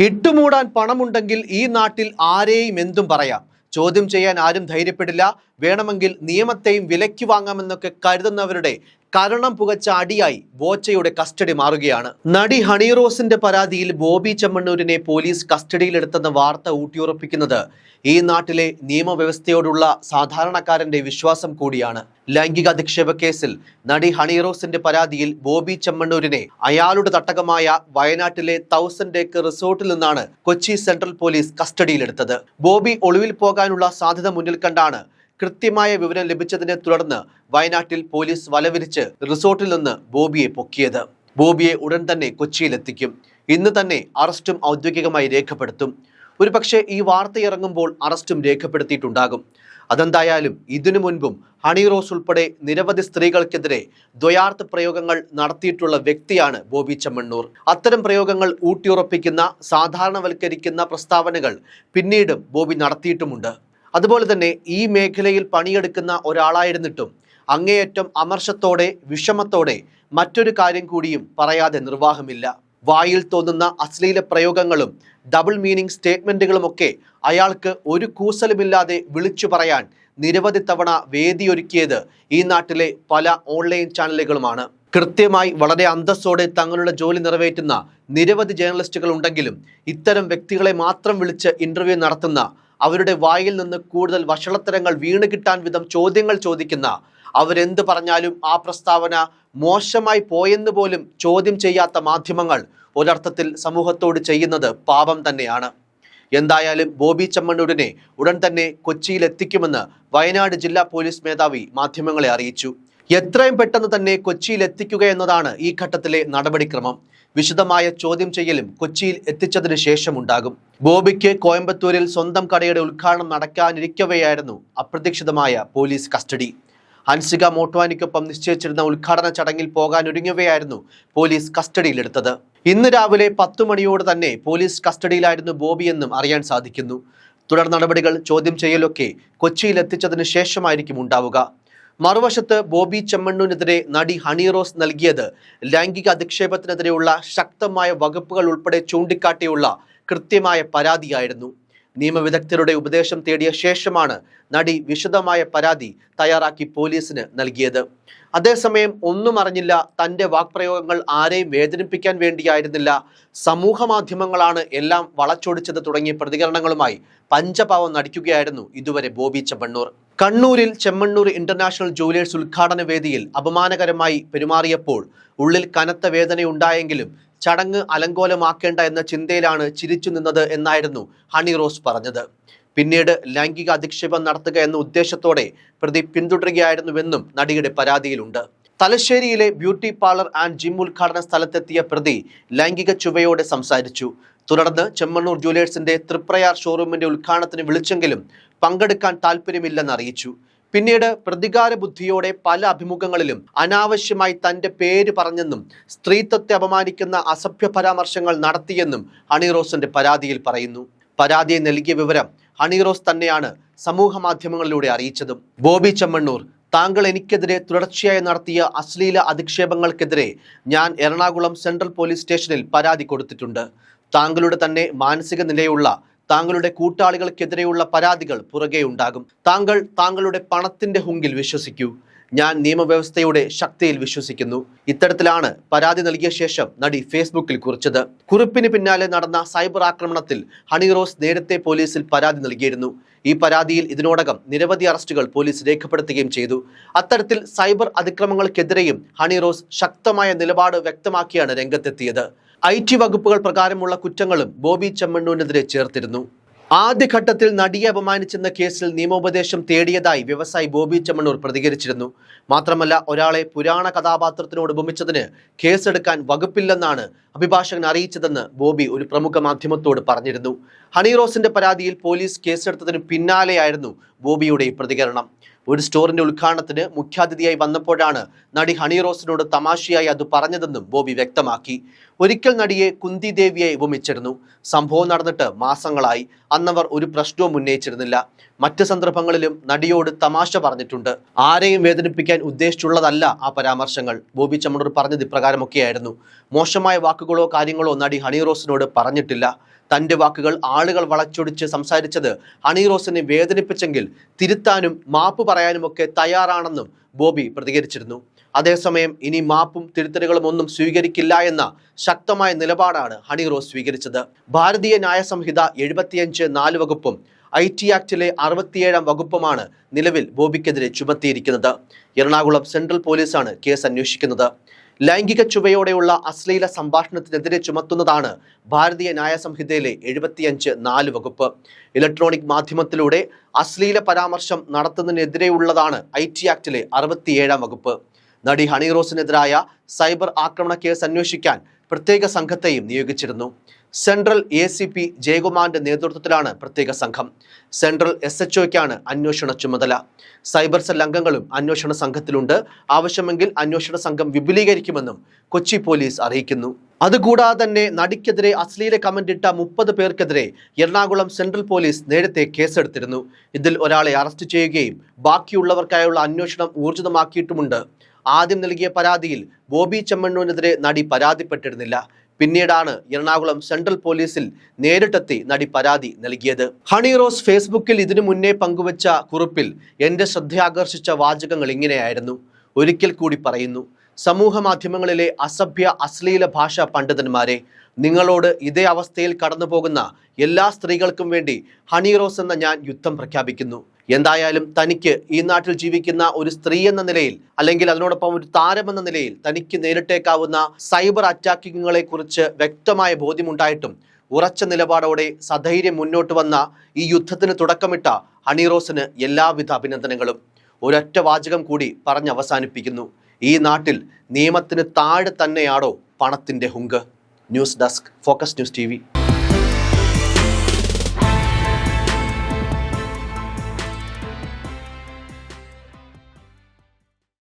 ഇട്ടുമൂടാൻ പണമുണ്ടെങ്കിൽ ഈ നാട്ടിൽ ആരെയും എന്തും പറയാം. ചോദ്യം ചെയ്യാൻ ആരും ധൈര്യപ്പെടില്ല. വേണമെങ്കിൽ നിയമത്തെയും വിലയ്ക്ക് വാങ്ങാമെന്നൊക്കെ കരുതുന്നവരുടെ കരണം പുകച്ച അടിയായി ബോച്ചയുടെ കസ്റ്റഡി മാറുകയാണ്. നടി ഹണി റോസിന്റെ പരാതിയിൽ ബോബി ചെമ്മണ്ണൂരിനെ പോലീസ് കസ്റ്റഡിയിലെടുത്തെന്ന വാർത്ത ഊട്ടിയുറപ്പിക്കുന്നത് ഈ നാട്ടിലെ നിയമവ്യവസ്ഥയോടുള്ള സാധാരണക്കാരന്റെ വിശ്വാസം കൂടിയാണ്. ലൈംഗിക അധിക്ഷേപ കേസിൽ നടി ഹണി റോസിന്റെ പരാതിയിൽ ബോബി ചെമ്മണ്ണൂരിനെ അയാളുടെ തട്ടകമായ വയനാട്ടിലെ തൗസൻഡ് ഏക്കർ റിസോർട്ടിൽ നിന്നാണ് കൊച്ചി സെൻട്രൽ പോലീസ് കസ്റ്റഡിയിലെടുത്തത്. ബോബി ഒളിവിൽ പോകാനുള്ള സാധ്യത മുന്നിൽ കണ്ടാണ് കൃത്യമായ വിവരം ലഭിച്ചതിനെ തുടർന്ന് വയനാട്ടിൽ പോലീസ് വലവിരിച്ച് റിസോർട്ടിൽ നിന്ന് ബോബിയെ പൊക്കിയത്. ബോബിയെ ഉടൻ തന്നെ കൊച്ചിയിലെത്തിക്കും. ഇന്ന് തന്നെ അറസ്റ്റും ഔദ്യോഗികമായി രേഖപ്പെടുത്തും. ഒരുപക്ഷെ ഈ വാർത്ത ഇറങ്ങുമ്പോൾ അറസ്റ്റും രേഖപ്പെടുത്തിയിട്ടുണ്ടാകും. അതെന്തായാലും ഇതിനു മുൻപും ഹണി റോസ് ഉൾപ്പെടെ നിരവധി സ്ത്രീകൾക്കെതിരെ ദ്വയാർത്ഥ പ്രയോഗങ്ങൾ നടത്തിയിട്ടുള്ള വ്യക്തിയാണ് ബോബി ചെമ്മണ്ണൂർ. അത്തരം പ്രയോഗങ്ങൾ ഊട്ടിയുറപ്പിക്കുന്ന സാധാരണവൽക്കരിക്കുന്ന പ്രസ്താവനകൾ പിന്നീടും ബോബി നടത്തിയിട്ടുമുണ്ട്. അതുപോലെ തന്നെ ഈ മേഖലയിൽ പണിയെടുക്കുന്ന ഒരാളായിരുന്നിട്ടും അങ്ങേയറ്റം അമർഷത്തോടെ വിഷമത്തോടെ മറ്റൊരു കാര്യം കൂടിയും പറയാതെ നിർവാഹമില്ല. വായിൽ തോന്നുന്ന അശ്ലീല പ്രയോഗങ്ങളും ഡബിൾ മീനിങ് സ്റ്റേറ്റ്മെന്റുകളുമൊക്കെ അയാൾക്ക് ഒരു കൂസലുമില്ലാതെ വിളിച്ചു പറയാൻ നിരവധി തവണ വേദിയൊരുക്കിയത് ഈ നാട്ടിലെ പല ഓൺലൈൻ ചാനലുകളുമാണ് കൃത്യമായി വളരെ അന്തസ്സോടെ തങ്ങളുടെ ജോലി നിറവേറ്റുന്ന നിരവധി ജേർണലിസ്റ്റുകൾ ഉണ്ടെങ്കിലും ഇത്തരം വ്യക്തികളെ മാത്രം വിളിച്ച് ഇന്റർവ്യൂ നടത്തുന്ന അവരുടെ വായിൽ നിന്ന് കൂടുതൽ വഷളത്തരങ്ങൾ വീണ് കിട്ടാൻ വിധം ചോദ്യങ്ങൾ ചോദിക്കുന്ന അവരെന്ത് പറഞ്ഞാലും ആ പ്രസ്താവന മോശമായി പോയെന്ന് പോലും ചോദ്യം ചെയ്യാത്ത മാധ്യമങ്ങൾ ഒരർത്ഥത്തിൽ സമൂഹത്തോട് ചെയ്യുന്നത് പാപം തന്നെയാണ്. എന്തായാലും ബോബി ചമ്മണ്ണൂരിനെ ഉടൻ തന്നെ കൊച്ചിയിൽ എത്തിക്കുമെന്ന് വയനാട് ജില്ലാ പോലീസ് മേധാവി മാധ്യമങ്ങളെ അറിയിച്ചു. എത്രയും പെട്ടെന്ന് തന്നെ കൊച്ചിയിൽ എത്തിക്കുക എന്നതാണ് ഈ ഘട്ടത്തിലെ നടപടിക്രമം. വിശദമായ ചോദ്യം ചെയ്യലും കൊച്ചിയിൽ എത്തിച്ചതിന് ശേഷമുണ്ടാകും. ബോബിക്ക് കോയമ്പത്തൂരിൽ സ്വന്തം കടയുടെ ഉദ്ഘാടനം നടക്കാനിരിക്കവെയായിരുന്നു അപ്രതീക്ഷിതമായ പോലീസ് കസ്റ്റഡി. ഹൻസിക മോട്ട്വാനിക്കൊപ്പം നിശ്ചയിച്ചിരുന്ന ഉദ്ഘാടന ചടങ്ങിൽ പോകാൻ ഒരുങ്ങവെയായിരുന്നു പോലീസ് കസ്റ്റഡിയിലെടുത്തത്. ഇന്ന് രാവിലെ പത്തു മണിയോട് തന്നെ പോലീസ് കസ്റ്റഡിയിലായിരുന്നു ബോബിയെന്നും അറിയാൻ സാധിക്കുന്നു. തുടർ നടപടികൾ ചോദ്യം ചെയ്യലൊക്കെ കൊച്ചിയിൽ എത്തിച്ചതിന് ശേഷമായിരിക്കും ഉണ്ടാവുക. മറുവശത്ത് ബോബി ചെമ്മണ്ണൂരിനെതിരെ നടി ഹണി റോസ് നൽകിയത് ലൈംഗിക അധിക്ഷേപത്തിനെതിരെയുള്ള ശക്തമായ വകുപ്പുകൾ ഉൾപ്പെടെ ചൂണ്ടിക്കാട്ടിയുള്ള കൃത്യമായ പരാതിയായിരുന്നു. നിയമവിദഗ്ധരുടെ ഉപദേശം തേടിയ ശേഷമാണ് നടി വിശദമായ പരാതി തയ്യാറാക്കി പോലീസിന് നൽകിയത്. അതേസമയം ഒന്നും അറിഞ്ഞില്ല തന്റെ വാക്പ്രയോഗങ്ങൾ ആരെയും വേദനിപ്പിക്കാൻ വേണ്ടിയായിരുന്നില്ല. സമൂഹ മാധ്യമങ്ങളാണ് എല്ലാം വളച്ചൊടിച്ചത് തുടങ്ങിയ പ്രതികരണങ്ങളുമായി പഞ്ചപാവം നടിക്കുകയായിരുന്നു ഇതുവരെ ബോബി ചെമ്മണ്ണൂർ. കണ്ണൂരിൽ ചെമ്മണ്ണൂർ ഇന്റർനാഷണൽ ജൂലിയേഴ്സ് ഉദ്ഘാടന വേദിയിൽ അപമാനകരമായി പെരുമാറിയപ്പോൾ ഉള്ളിൽ കനത്ത വേദനയുണ്ടായെങ്കിലും ചടങ്ങ് അലങ്കോലമാക്കേണ്ട എന്ന ചിന്തയിലാണ് ചിരിച്ചു നിന്നത് എന്നായിരുന്നു ഹണി റോസ് പറഞ്ഞത്. പിന്നീട് ലൈംഗിക അധിക്ഷേപം നടത്തുക എന്ന ഉദ്ദേശത്തോടെ പ്രതി പിന്തുടരുകയായിരുന്നുവെന്നും നടിയുടെ പരാതിയിലുണ്ട്. തലശ്ശേരിയിലെ ബ്യൂട്ടി പാർലർ ആൻഡ് ജിം ഉദ്ഘാടന സ്ഥലത്തെത്തിയ പ്രതി ലൈംഗിക ചുവയോടെ സംസാരിച്ചു. തുടർന്ന് ചെമ്മണ്ണൂർ ജുവലേഴ്സിന്റെ തൃപ്രയാർ ഷോറൂമിന്റെ ഉദ്ഘാടനത്തിന് വിളിച്ചെങ്കിലും പങ്കെടുക്കാൻ താല്പര്യമില്ലെന്ന് അറിയിച്ചു. പിന്നീട് പ്രതികാര ബുദ്ധിയോടെ പല അഭിമുഖങ്ങളിലും അനാവശ്യമായി തന്റെ പേര് പറഞ്ഞെന്നും സ്ത്രീത്വത്തെ അപമാനിക്കുന്ന അസഭ്യ പരാമർശങ്ങൾ നടത്തിയെന്നും ഹണിറോസിന്റെ പരാതിയിൽ പറയുന്നു. പരാതിയെ നൽകിയ വിവരം ഹണിറോസ് തന്നെയാണ് സമൂഹ മാധ്യമങ്ങളിലൂടെ അറിയിച്ചതും. ബോബി ചെമ്മണ്ണൂർ താങ്കൾ എനിക്കെതിരെ തുടർച്ചയായി നടത്തിയ അശ്ലീല അധിക്ഷേപങ്ങൾക്കെതിരെ ഞാൻ എറണാകുളം സെൻട്രൽ പോലീസ് സ്റ്റേഷനിൽ പരാതി കൊടുത്തിട്ടുണ്ട്. താങ്കളുടെ തന്നെ മാനസിക നിലയുള്ള താങ്കളുടെ കൂട്ടാളികൾക്കെതിരെയുള്ള പരാതികൾ പുറകെ ഉണ്ടാകും. താങ്കൾ താങ്കളുടെ പണത്തിന്റെ ഹുങ്കിൽ വിശ്വസിക്കൂ. ഞാൻ നിയമവ്യവസ്ഥയുടെ ശക്തിയിൽ വിശ്വസിക്കുന്നു. ഇത്തരത്തിലാണ് പരാതി നൽകിയ ശേഷം നടി ഫേസ്ബുക്കിൽ കുറിച്ചത്. കുറിപ്പിന് പിന്നാലെ നടന്ന സൈബർ ആക്രമണത്തിൽ ഹണി റോസ് നേരത്തെ പോലീസിൽ പരാതി നൽകിയിരുന്നു. ഈ പരാതിയിൽ ഇതിനോടകം നിരവധി അറസ്റ്റുകൾ പോലീസ് രേഖപ്പെടുത്തുകയും ചെയ്തു. അത്തരത്തിൽ സൈബർ അതിക്രമങ്ങൾക്കെതിരെയും ഹണി റോസ് ശക്തമായ നിലപാട് വ്യക്തമാക്കിയാണ് രംഗത്തെത്തിയത്. ഐ ടി വകുപ്പുകൾ പ്രകാരമുള്ള കുറ്റങ്ങളും ബോബി ചെമ്മണ്ണൂരിനെതിരെ ചേർത്തിരുന്നു. ആദ്യഘട്ടത്തിൽ നടിയെ അപമാനിച്ചെന്ന കേസിൽ നിയമോപദേശം തേടിയതായി വ്യവസായി ബോബി ചെമ്മണ്ണൂർ പ്രതികരിച്ചിരുന്നു. മാത്രമല്ല ഒരാളെ പുരാണ കഥാപാത്രത്തിനോട് ഉപമിച്ചതിന് കേസെടുക്കാൻ വകുപ്പില്ലെന്നാണ് അഭിഭാഷകൻ അറിയിച്ചതെന്ന് ബോബി ഒരു പ്രമുഖ മാധ്യമത്തോട് പറഞ്ഞിരുന്നു. ഹണിറോസിന്റെ പരാതിയിൽ പോലീസ് കേസെടുത്തതിന് പിന്നാലെയായിരുന്നു ബോബിയുടെ പ്രതികരണം. ഒരു സ്റ്റോറിന്റെ ഉദ്ഘാടനത്തിന് മുഖ്യാതിഥിയായി വന്നപ്പോഴാണ് നടി ഹണി റോസിനോട് തമാശയായി അത് പറഞ്ഞതെന്നും ബോബി വ്യക്തമാക്കി. ഒരിക്കൽ നടിയെ കുന്തി ദേവിയെ ഉപമിച്ചിരുന്നു സംഭവം നടന്നിട്ട് മാസങ്ങളായി. അന്നവർ ഒരു പ്രശ്നവും ഉന്നയിച്ചിരുന്നില്ല. മറ്റ് സന്ദർഭങ്ങളിലും നടിയോട് തമാശ പറഞ്ഞിട്ടുണ്ട്. ആരെയും വേദനിപ്പിക്കാൻ ഉദ്ദേശിച്ചുള്ളതല്ല ആ പരാമർശങ്ങൾ. ബോബി ചമ്മണൂർ പറഞ്ഞത് ഇപ്രകാരമൊക്കെയായിരുന്നു. മോശമായ വാക്കുകളോ കാര്യങ്ങളോ നടി ഹണി റോസിനോട് പറഞ്ഞിട്ടില്ല. തന്റെ വാക്കുകൾ ആളുകൾ വളച്ചൊടിച്ച് സംസാരിച്ചത് ഹണി റോസിനെ വേദനിപ്പിച്ചെങ്കിൽ തിരുത്താനും മാപ്പ് പറയാനുമൊക്കെ തയ്യാറാണെന്നും ബോബി പ്രതികരിച്ചിരുന്നു. അതേസമയം ഇനി മാപ്പും തിരുത്തലുകളും ഒന്നും സ്വീകരിക്കില്ല എന്ന ശക്തമായ നിലപാടാണ് ഹണി റോസ് സ്വീകരിച്ചത്. ഭാരതീയ ന്യായ സംഹിത എഴുപത്തിയഞ്ച് നാല് വകുപ്പും ഐ ടി ആക്ടിലെ അറുപത്തിയേഴാം വകുപ്പുമാണ് നിലവിൽ ബോബിക്കെതിരെ ചുമത്തിയിരിക്കുന്നത്. എറണാകുളം സെൻട്രൽ പോലീസാണ് കേസ് അന്വേഷിക്കുന്നത്. ലൈംഗിക ചുവയോടെയുള്ള അശ്ലീല സംഭാഷണത്തിനെതിരെ ചുമത്തുന്നതാണ് ഭാരതീയ ന്യായ സംഹിതയിലെ എഴുപത്തിയഞ്ച് നാല് വകുപ്പ്. ഇലക്ട്രോണിക് മാധ്യമത്തിലൂടെ അശ്ലീല പരാമർശം നടത്തുന്നതിനെതിരെയുള്ളതാണ് ഐ ടി ആക്ടിലെ അറുപത്തിയേഴാം വകുപ്പ്. നടി ഹണി റോസിനെതിരായ സൈബർ ആക്രമണ കേസ് അന്വേഷിക്കാൻ പ്രത്യേക സംഘത്തെയും നിയോഗിച്ചിരുന്നു. സെൻട്രൽ എ സി പി ജയകുമാറിന്റെ നേതൃത്വത്തിലാണ് പ്രത്യേക സംഘം. സെൻട്രൽ എസ് എച്ച് ഒയ്ക്കാണ് അന്വേഷണ ചുമതല. സൈബർ സെൽ അംഗങ്ങളും അന്വേഷണ സംഘത്തിലുണ്ട്. ആവശ്യമെങ്കിൽ അന്വേഷണ സംഘം വിപുലീകരിക്കുമെന്നും കൊച്ചി പോലീസ് അറിയിക്കുന്നു. അതുകൂടാതെ തന്നെ നടിക്കെതിരെ അശ്ലീല കമന്റ് ഇട്ട മുപ്പത് പേർക്കെതിരെ എറണാകുളം സെൻട്രൽ പോലീസ് നേരത്തെ കേസെടുത്തിരുന്നു. ഇതിൽ ഒരാളെ അറസ്റ്റ് ചെയ്യുകയും ബാക്കിയുള്ളവർക്കായുള്ള അന്വേഷണം ഊർജിതമാക്കിയിട്ടുമുണ്ട്. ആദ്യം നൽകിയ പരാതിയിൽ ബോബി ചെമ്മണ്ണൂരിനെതിരെ നടി പരാതിപ്പെട്ടിരുന്നില്ല. പിന്നീടാണ് എറണാകുളം സെൻട്രൽ പോലീസിൽ നേരിട്ടെത്തി നടി പരാതി നൽകിയത്. ഹണി റോസ് ഫേസ്ബുക്കിൽ ഇതിനു മുന്നേ പങ്കുവച്ച കുറിപ്പിൽ എന്റെ ശ്രദ്ധയാകർഷിച്ച വാചകങ്ങൾ ഇങ്ങനെയായിരുന്നു. ഒരിക്കൽ കൂടി പറയുന്നു സമൂഹ മാധ്യമങ്ങളിലെ അസഭ്യ അശ്ലീല ഭാഷ പണ്ഡിതന്മാരെ നിങ്ങളോട് ഇതേ അവസ്ഥയിൽ കടന്നു പോകുന്ന എല്ലാ സ്ത്രീകൾക്കും വേണ്ടി ഹണി റോസ് എന്ന ഞാൻ യുദ്ധം പ്രഖ്യാപിക്കുന്നു. എന്തായാലും തനിക്ക് ഈ നാട്ടിൽ ജീവിക്കുന്ന ഒരു സ്ത്രീ എന്ന നിലയിൽ അല്ലെങ്കിൽ അതിനോടൊപ്പം ഒരു താരം എന്ന നിലയിൽ തനിക്ക് നേരിട്ടേക്കാവുന്ന സൈബർ അറ്റാക്കിങ്ങുകളെ കുറിച്ച് വ്യക്തമായ ബോധ്യമുണ്ടായിട്ടും ഉറച്ച നിലപാടോടെ സധൈര്യം മുന്നോട്ട് വന്ന ഈ യുദ്ധത്തിന് തുടക്കമിട്ട ഹണി റോസിന് എല്ലാവിധ അഭിനന്ദനങ്ങളും. ഒരൊറ്റ വാചകം കൂടി പറഞ്ഞ് അവസാനിപ്പിക്കുന്നു. ഈ നാട്ടിൽ നിയമത്തിന് താഴെ തന്നെയാണോ പണത്തിന്റെ ഹുങ്ക്? News desk focus news T